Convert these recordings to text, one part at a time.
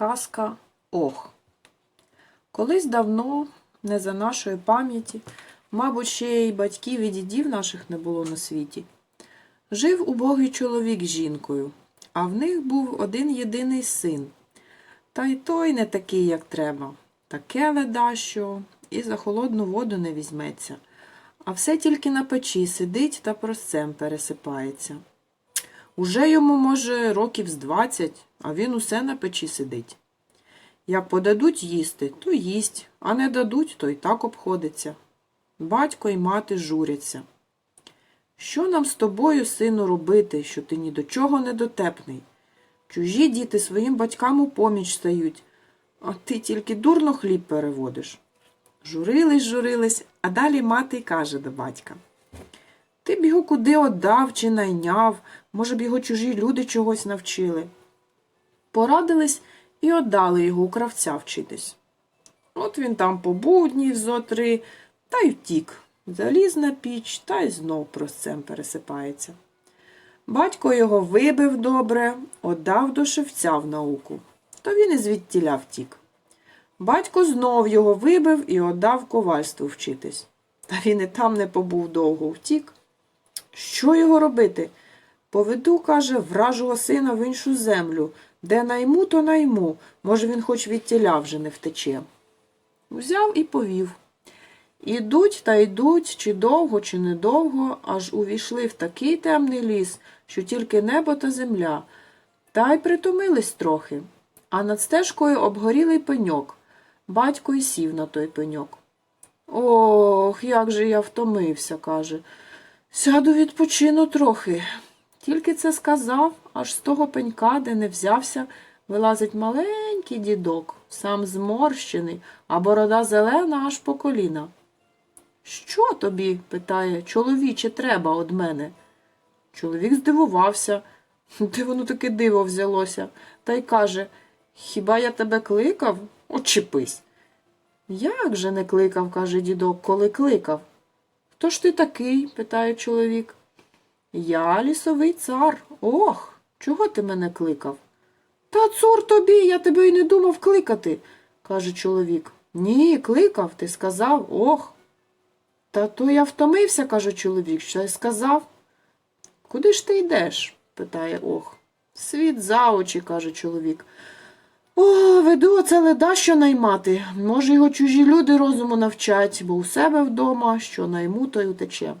Казка Ох. Колись давно, не за нашої пам'яті, мабуть, ще й батьків і дідів наших не було на світі, жив убогий чоловік з жінкою, а в них був один єдиний син. Та й той не такий, як треба. Таке леда, що і за холодну воду не візьметься, а все тільки на печі сидить та просцем пересипається. Уже йому, може, років з двадцять, а він усе на печі сидить. Як подадуть їсти, то їсть, а не дадуть, то й так обходиться. Батько й мати журяться. Що нам з тобою, сину, робити, що ти ні до чого не дотепний? Чужі діти своїм батькам у поміч стають, а ти тільки дурно хліб переводиш. Журились, журились, а далі мати й каже до батька. Ти б його куди отдав чи найняв, може б його чужі люди чогось навчили. Порадились і отдали його у кравця вчитись. От він там побув зо три, та й втік. Заліз на піч та й знов просцем пересипається. Батько його вибив добре, отдав до шевця в науку, то він і звідтіля втік. Батько знов його вибив і отдав ковальству вчитись. Та він і там не побув довго, втік. Що його робити? Поведу, каже, вражого сина в іншу землю. Де найму, то найму. Може, він хоч від тіля вже не втече. Взяв і повів. Ідуть та йдуть, чи довго, чи недовго, аж увійшли в такий темний ліс, що тільки небо та земля, та й притомились трохи. А над стежкою обгорілий пеньок. Батько й сів на той пеньок. Ох, як же я втомився, каже. Сяду відпочину трохи. Тільки це сказав, аж з того пенька, де не взявся, вилазить маленький дідок, сам зморщений, а борода зелена аж по коліна. Що тобі? питає, чоловіче, треба од мене. Чоловік здивувався. Де воно таке диво взялося, та й каже Хіба я тебе кликав? Очепись. Як же не кликав, каже дідок, коли кликав. Хто ж ти такий? питає чоловік. Я лісовий цар. Ох, чого ти мене кликав? Та цур тобі, я тебе й не думав кликати, каже чоловік. Ні, кликав, ти сказав, ох. Та то я втомився, каже чоловік, що й сказав. Куди ж ти йдеш? питає ох. Світ за очі, каже чоловік. О, веду оце леда, що наймати. Може, його чужі люди розуму навчать, бо у себе вдома, що найму, то й утече.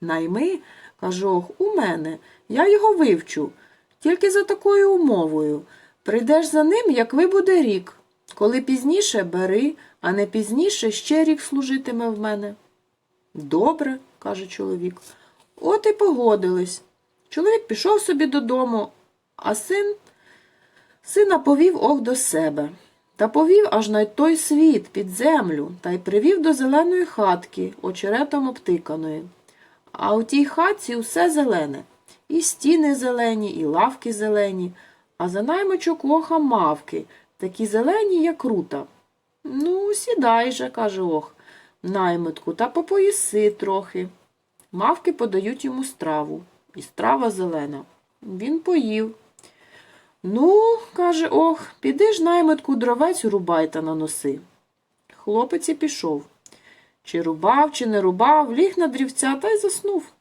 Найми, каже у мене, я його вивчу, тільки за такою умовою. Прийдеш за ним, як вибуде рік. Коли пізніше бери, а не пізніше ще рік служитиме в мене. Добре, каже чоловік. От і погодились. Чоловік пішов собі додому, а син сина повів ох до себе. Та повів аж на той світ під землю та й привів до зеленої хатки, очеретом обтиканої. А у тій хатці усе зелене. І стіни зелені, і лавки зелені, а за наймичок лоха мавки, такі зелені, як рута. Ну, сідай же, каже ох, наймитку, та попоїси трохи. Мавки подають йому страву, і страва зелена. Він поїв. Ну, каже ох, піди ж наймитку дровець рубай та наноси. Хлопець і пішов. Чи рубав, чи не рубав, ліг на дрівця та й заснув.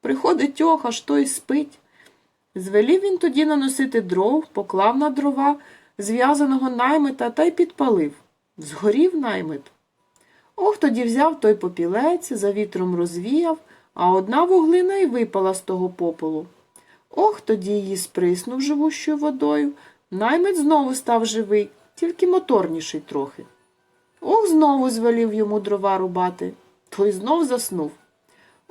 Приходить ох, аж той спить. Звелів він тоді наносити дров, поклав на дрова зв'язаного наймита та й підпалив. Згорів наймит. Ох тоді взяв той попілець, за вітром розвіяв, а одна вуглина й випала з того попелу. Ох тоді її сприснув живущою водою. Наймит знову став живий, тільки моторніший трохи. Ох, знову звелів йому дрова рубати, той знов заснув.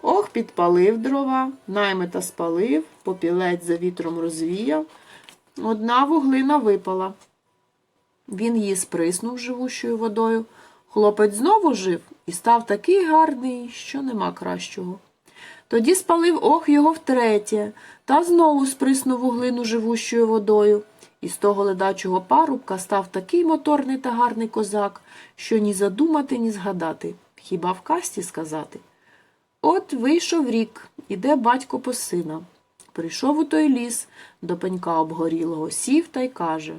Ох, підпалив дрова, наймита спалив, попілець за вітром розвіяв. Одна вуглина випала. Він її сприснув живущою водою. Хлопець знову жив і став такий гарний, що нема кращого. Тоді спалив ох його втретє, та знову сприснув вуглину живущою водою. І з того ледачого парубка став такий моторний та гарний козак, що ні задумати, ні згадати, хіба в касті сказати. От вийшов рік, іде батько по сина. Прийшов у той ліс до пенька обгорілого, сів та й каже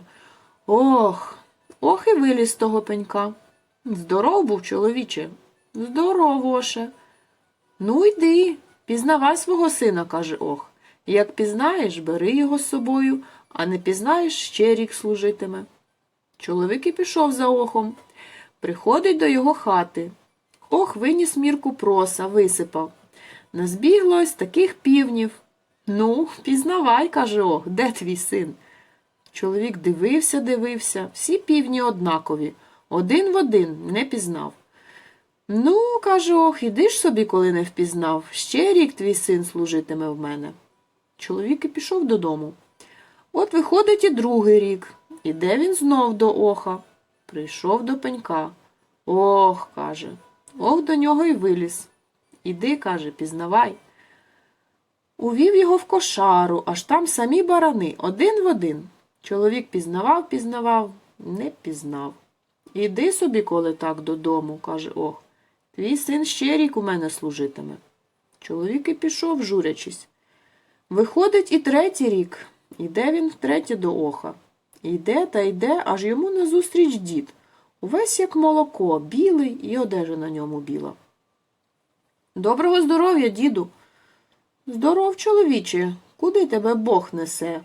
Ох, ох і виліз того пенька. Здоров був, чоловіче. Здоровоше. Ну йди, пізнавай свого сина, каже ох. Як пізнаєш, бери його з собою, а не пізнаєш, ще рік служитиме. Чоловік і пішов за охом. Приходить до його хати. Ох, виніс мірку проса, висипав. Назбіглось таких півнів. Ну, пізнавай, каже ох, де твій син? Чоловік дивився, дивився, всі півні однакові, один в один не пізнав. Ну, каже ох, іди ж собі, коли не впізнав. Ще рік твій син служитиме в мене. Чоловік і пішов додому. От виходить і другий рік. Іде він знов до оха. Прийшов до пенька. Ох, каже, ох до нього й виліз. Іди, каже, пізнавай. Увів його в кошару, аж там самі барани, один в один. Чоловік пізнавав, пізнавав, не пізнав. Іди собі, коли так додому, каже ох. Твій син ще рік у мене служитиме. Чоловік і пішов, журячись. Виходить і третій рік. Іде він втретє до оха. Йде та йде, аж йому назустріч дід. Увесь як молоко, білий і одежа на ньому біла. Доброго здоров'я, діду. Здоров, чоловіче, куди тебе Бог несе?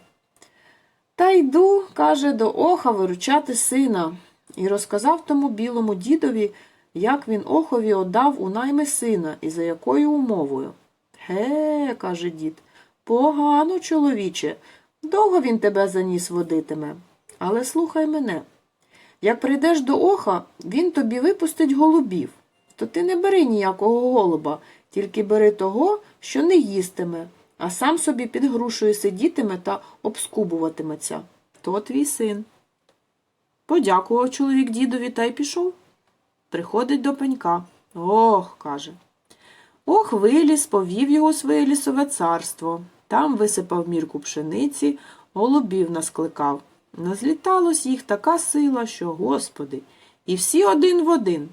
Та йду, каже, до оха виручати сина, і розказав тому білому дідові, як він охові оддав у найми сина і за якою умовою. Ге, каже дід, погано, чоловіче, довго він тебе за ніс водитиме. Але слухай мене. Як прийдеш до оха, він тобі випустить голубів. То ти не бери ніякого голуба, тільки бери того, що не їстиме, а сам собі під грушею сидітиме та обскубуватиметься. То твій син. Подякував чоловік дідові та й пішов. Приходить до пенька. Ох, каже. Ох, виліз, повів його своє лісове царство. Там висипав мірку пшениці, голубів наскликав. Назліталось їх така сила, що, господи, і всі один в один.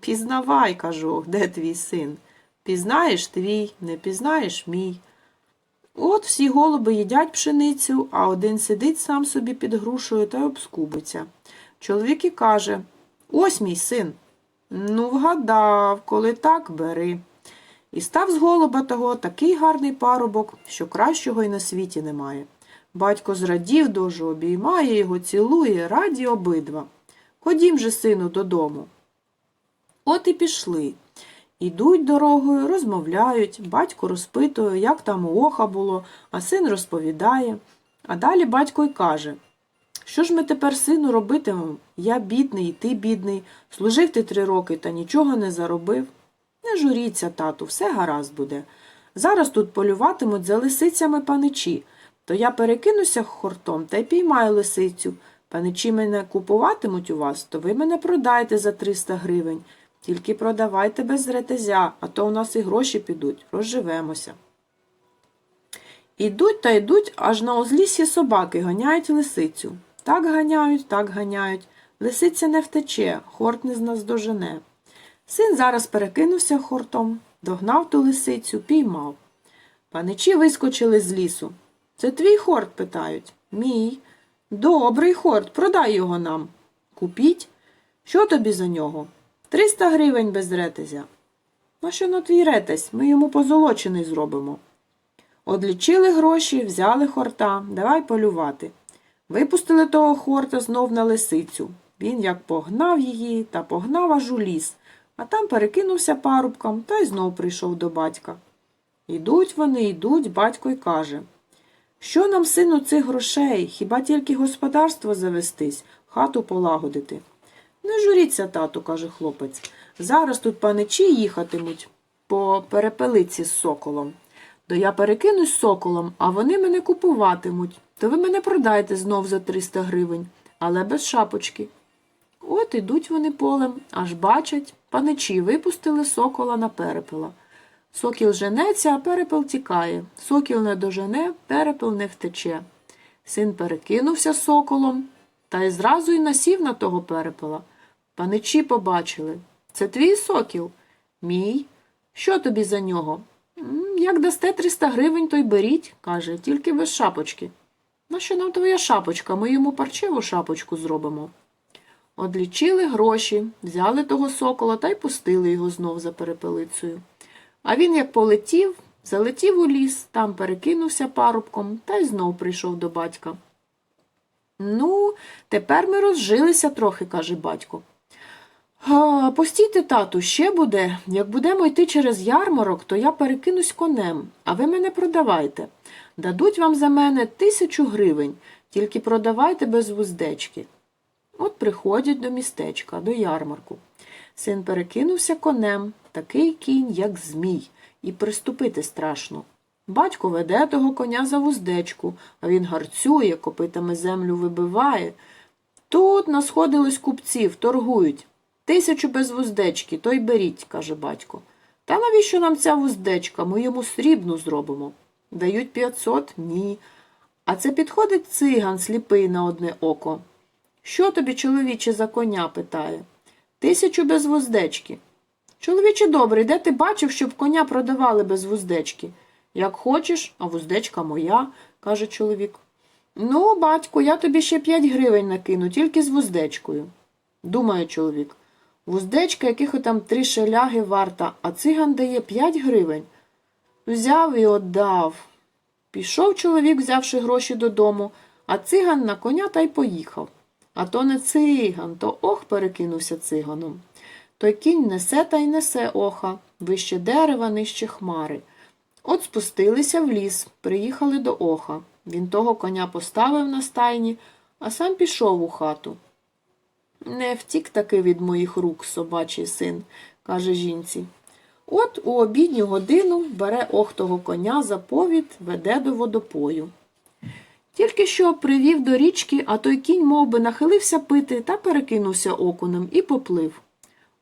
Пізнавай, кажу, де твій син? Пізнаєш твій, не пізнаєш мій. От всі голуби їдять пшеницю, а один сидить сам собі під грушею та обскубиться. Чоловік і каже Ось мій син. Ну, вгадав, коли так, бери. І став з голуба того такий гарний парубок, що кращого й на світі немає. Батько зрадів дуже, обіймає його, цілує, раді обидва. Ходім же, сину, додому. От і пішли. Ідуть дорогою, розмовляють, батько розпитує, як там у оха було, а син розповідає. А далі батько й каже Що ж ми тепер, сину, робитимемо? Я бідний, і ти бідний. Служив ти три роки та нічого не заробив. Не журіться, тату, все гаразд буде. Зараз тут полюватимуть за лисицями паничі, то я перекинуся хортом та й піймаю лисицю. Паничі мене купуватимуть у вас, то ви мене продаєте за 300 гривень. Тільки продавайте без ретезя, а то у нас і гроші підуть, розживемося. Ідуть та йдуть, аж на узліссі собаки ганяють лисицю. Так ганяють, так ганяють. Лисиця не втече, хорт не наздожене. Син зараз перекинувся хортом, догнав ту лисицю, піймав. Паничі вискочили з лісу. Це твій хорт? питають. Мій. Добрий хорт, продай його нам. Купіть. Що тобі за нього? Триста гривень без ретезя. На що на твій ретезь? Ми йому позолочений зробимо. Одлічили гроші, взяли хорта, давай полювати. Випустили того хорта знов на лисицю. Він як погнав її та погнав аж у ліс, а там перекинувся парубком та й знов прийшов до батька. Ідуть вони, йдуть, батько й каже Що нам, сину, цих грошей? Хіба тільки господарство завестись, хату полагодити? Не журіться, тату, каже хлопець. Зараз тут паничі їхатимуть по перепелиці з соколом. То я перекинусь соколом, а вони мене купуватимуть. То ви мене продаєте знов за 300 гривень, але без шапочки. От ідуть вони полем, аж бачать, паничі випустили сокола на перепела. Сокіл женеться, а перепел тікає. Сокіл не дожене, перепел не втече. Син перекинувся соколом, та й зразу й насів на того перепела. Паничі побачили. Це твій сокіл? Мій. Що тобі за нього? Як дасте 300 гривень, то й беріть, каже, тільки без шапочки. Нащо нам твоя шапочка? Ми йому парчеву шапочку зробимо. Одлічили гроші, взяли того сокола та й пустили його знов за перепелицею. А він, як полетів, залетів у ліс, там перекинувся парубком та й знов прийшов до батька. Ну, тепер ми розжилися трохи, каже батько. А, постійте, тату, ще буде. Як будемо йти через ярмарок, то я перекинусь конем, а ви мене продавайте. Дадуть вам за мене тисячу гривень, тільки продавайте без вуздечки. От приходять до містечка, до ярмарку. Син перекинувся конем, такий кінь, як змій, і приступити страшно. Батько веде того коня за вуздечку, а він гарцює, копитами землю вибиває. Тут насходились купців, торгують. Тисячу без вуздечки, то й беріть, каже батько. Та навіщо нам ця вуздечка? Ми йому срібну зробимо. Дають п'ятсот? Ні. А це підходить циган, сліпий на одне око. Що тобі, чоловіче, за коня? питає. Тисячу без вуздечки. Чоловіче добрий, де ти бачив, щоб коня продавали без вуздечки? Як хочеш, а вуздечка моя, каже чоловік. Ну, батьку, я тобі ще п'ять гривень накину, тільки з вуздечкою. Думає чоловік. Вуздечка, яких там три шеляги варта, а циган дає п'ять гривень. Взяв і отдав. Пішов чоловік, взявши гроші додому, а циган на коня та й поїхав. А то не циган, то ох перекинувся циганом. Той кінь несе та й несе оха, вище дерева, нижче хмари. От спустилися в ліс, приїхали до оха. Він того коня поставив на стайні, а сам пішов у хату. Не втік таки від моїх рук собачий син, каже жінці. От у обідню годину бере охтого коня за повід, веде до водопою. Тільки що привів до річки, а той кінь мов би, нахилився пити та перекинувся окунем і поплив.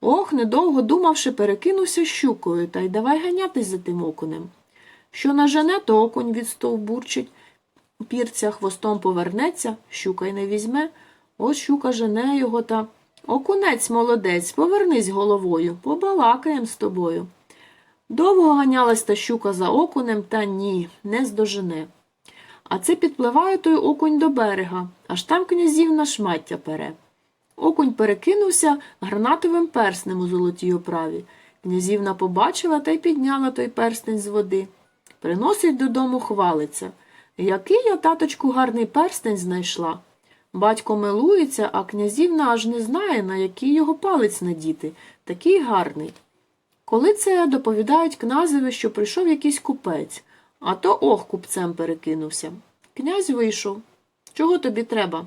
Ох, недовго думавши, перекинувся щукою та й давай ганятись за тим окунем. Що нажене, то окунь відстовбурчить, пірця хвостом повернеться, щука й не візьме. Ось щука жене його та. Окунець молодець, повернись головою, побалакаєм з тобою. Довго ганялась та щука за окунем, та ні, не здожене. А це підпливає той окунь до берега, аж там князівна шмаття пере. Окунь перекинувся гранатовим перснем у золотій оправі. Князівна побачила та й підняла той перстень з води. Приносить додому, хвалиться. Який я, таточку, гарний перстень знайшла. Батько милується, а князівна аж не знає, на який його палець надіти. Такий гарний. Коли це доповідають князеві, що прийшов якийсь купець, а то ох купцем перекинувся. Князь вийшов. Чого тобі треба?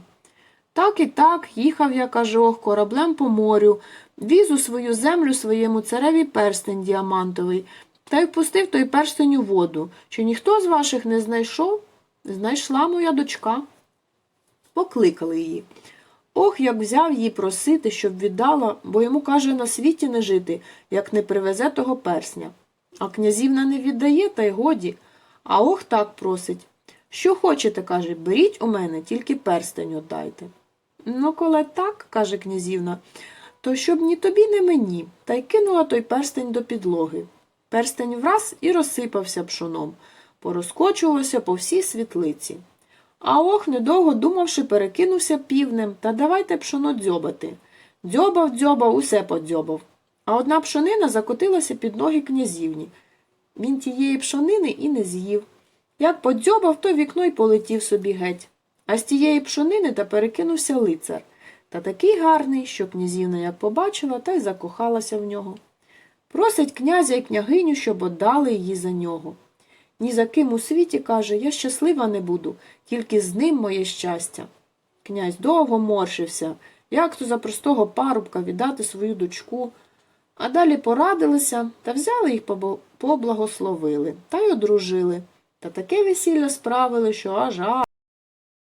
Так і так, їхав я, каже ох, кораблем по морю, віз у свою землю своєму цареві перстень діамантовий, та й впустив той перстень у воду. Чи ніхто з ваших не знайшов? Знайшла моя дочка. Покликали її. Ох, як взяв її просити, щоб віддала, бо йому, каже, на світі не жити, як не привезе того персня. А князівна не віддає, та й годі. А ох так просить. Що хочете, каже, беріть у мене, тільки перстень отдайте. Ну, коли так, каже князівна, то щоб ні тобі, ні мені, та й кинула той перстень до підлоги. Перстень враз і розсипався пшоном, порозкочувався по всій світлиці. А ох, недовго думавши, перекинувся півнем та давайте пшоно дзьобати. Дзьобав, дзьобав, усе подзьобав. А одна пшонина закотилася під ноги князівні. Він тієї пшонини і не з'їв. Як подзьобав, то вікно й полетів собі геть. А з тієї пшонини та перекинувся лицар. Та такий гарний, що князівна як побачила, та й закохалася в нього. Просить князя і княгиню, щоб отдали її за нього. Ні за ким у світі, каже, я щаслива не буду, тільки з ним моє щастя. Князь довго моршився, як то за простого парубка віддати свою дочку, а далі порадилися та взяли їх поблагословили та й одружили. Та таке весілля справили, що аж.